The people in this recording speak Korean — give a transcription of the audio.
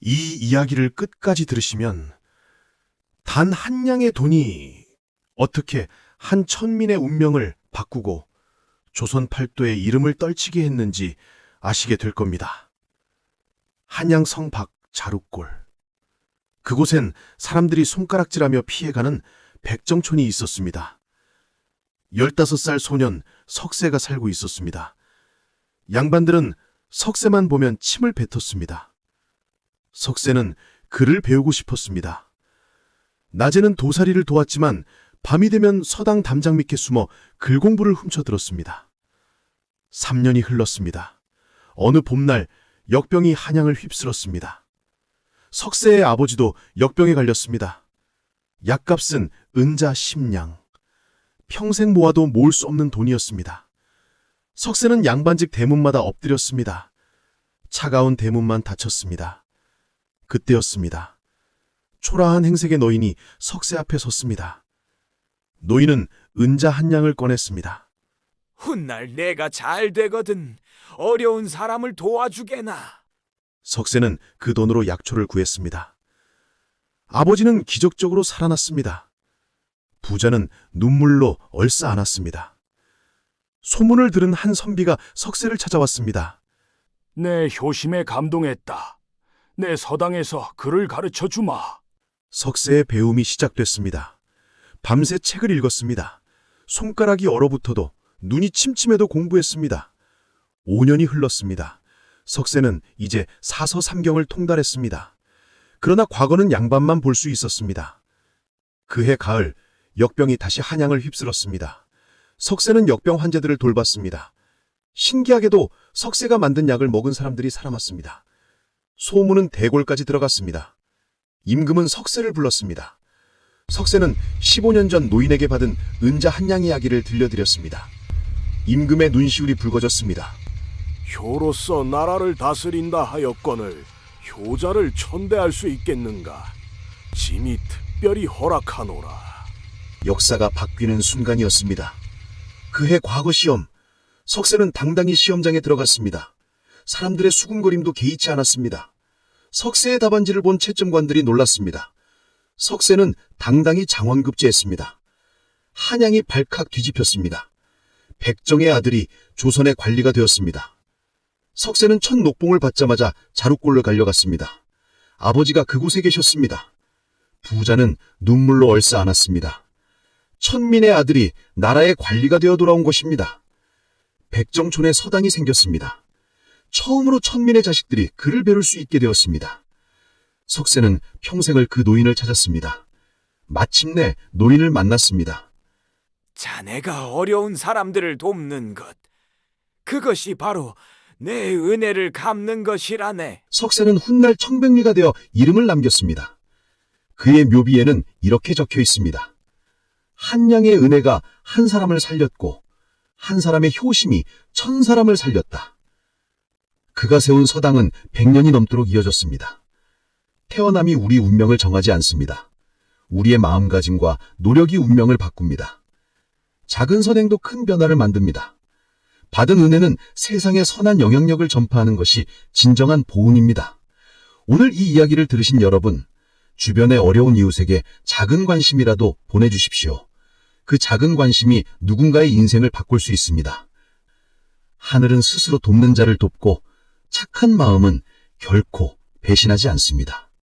이 이야기를 끝까지 들으시면 단 한 양의 돈이 어떻게 한 천민의 운명을 바꾸고 조선 팔도의 이름을 떨치게 했는지 아시게 될 겁니다. 한양성 밖 자루골. 그곳엔 사람들이 손가락질하며 피해가는 백정촌이 있었습니다. 15살 소년 석세가 살고 있었습니다. 양반들은 석세만 보면 침을 뱉었습니다. 석세는 글을 배우고 싶었습니다. 낮에는 도사리를 도왔지만 밤이 되면 서당 담장 밑에 숨어 글 공부를 훔쳐들었습니다. 3년이 흘렀습니다. 어느 봄날 역병이 한양을 휩쓸었습니다. 석세의 아버지도 역병에 걸렸습니다. 약값은 은자 10냥. 평생 모아도 모을 수 없는 돈이었습니다. 석세는 양반직 대문마다 엎드렸습니다. 차가운 대문만 닫혔습니다. 그때였습니다. 초라한 행색의 노인이 석세 앞에 섰습니다. 노인은 은자 한 양을 꺼냈습니다. 훗날 내가 잘 되거든 어려운 사람을 도와주게나. 석세는 그 돈으로 약초를 구했습니다. 아버지는 기적적으로 살아났습니다. 부자는 눈물로 얼싸 안았습니다. 소문을 들은 한 선비가 석세를 찾아왔습니다. 내 효심에 감동했다. 내 서당에서 글을 가르쳐 주마. 석세의 배움이 시작됐습니다. 밤새 책을 읽었습니다. 손가락이 얼어붙어도 눈이 침침해도 공부했습니다. 5년이 흘렀습니다. 석세는 이제 사서 삼경을 통달했습니다. 그러나 과거는 양반만 볼 수 있었습니다. 그해 가을 역병이 다시 한양을 휩쓸었습니다. 석세는 역병 환자들을 돌봤습니다. 신기하게도 석세가 만든 약을 먹은 사람들이 살아났습니다. 소문은 대골까지 들어갔습니다. 임금은 석세를 불렀습니다. 석세는 15년 전 노인에게 받은 은자 한 양의 이야기를 들려드렸습니다. 임금의 눈시울이 붉어졌습니다. 효로서 나라를 다스린다 하였거늘 효자를 천대할 수 있겠는가? 짐이 특별히 허락하노라. 역사가 바뀌는 순간이었습니다. 그해 과거 시험, 석세는 당당히 시험장에 들어갔습니다. 사람들의 수군거림도 개의치 않았습니다. 석세의 답안지를 본 채점관들이 놀랐습니다. 석세는 당당히 장원급제했습니다. 한양이 발칵 뒤집혔습니다. 백정의 아들이 조선의 관리가 되었습니다. 석세는 첫 녹봉을 받자마자 자루골로 달려갔습니다. 아버지가 그곳에 계셨습니다. 부자는 눈물로 얼싸 안았습니다. 천민의 아들이 나라의 관리가 되어 돌아온 것입니다. 백정촌에 서당이 생겼습니다. 처음으로 천민의 자식들이 글을 배울 수 있게 되었습니다. 석세는 평생을 그 노인을 찾았습니다. 마침내 노인을 만났습니다. 자네가 어려운 사람들을 돕는 것. 그것이 바로 내 은혜를 갚는 것이라네. 석세는 훗날 청백리가 되어 이름을 남겼습니다. 그의 묘비에는 이렇게 적혀 있습니다. 한 양의 은혜가 한 사람을 살렸고 한 사람의 효심이 천 사람을 살렸다. 그가 세운 서당은 100년이 넘도록 이어졌습니다. 태어남이 우리 운명을 정하지 않습니다. 우리의 마음가짐과 노력이 운명을 바꿉니다. 작은 선행도 큰 변화를 만듭니다. 받은 은혜는 세상에 선한 영향력을 전파하는 것이 진정한 보은입니다. 오늘 이 이야기를 들으신 여러분, 주변의 어려운 이웃에게 작은 관심이라도 보내주십시오. 그 작은 관심이 누군가의 인생을 바꿀 수 있습니다. 하늘은 스스로 돕는 자를 돕고 착한 마음은 결코 배신하지 않습니다.